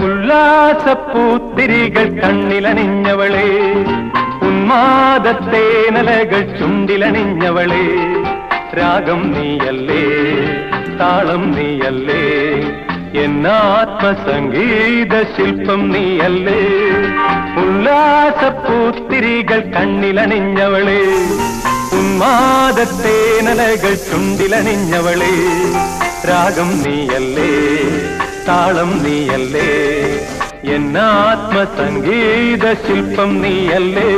ഉല്ലാസപ്പൂത്തിരികൾ കണ്ണിലണിഞ്ഞവളെ. ഉന്മാദത്തെ നലകൾ ചുണ്ടിലണിഞ്ഞവളെ. രാഗം നീയല്ലേ താളം നീയല്ലേ എന്നാത്മസംഗീത ശില്പം നീയല്ലേ. ഉല്ലാസപ്പൂത്തിരികൾ കണ്ണിലണിഞ്ഞവളെ. ഉന്മാദത്തെ നലകൾ ചുണ്ടിലണിഞ്ഞവളെ. രാഗം നീയല്ലേ താളം നീയല്ലേ എന്നാത്മസംഗീത ശില്പം നീയല്ലേ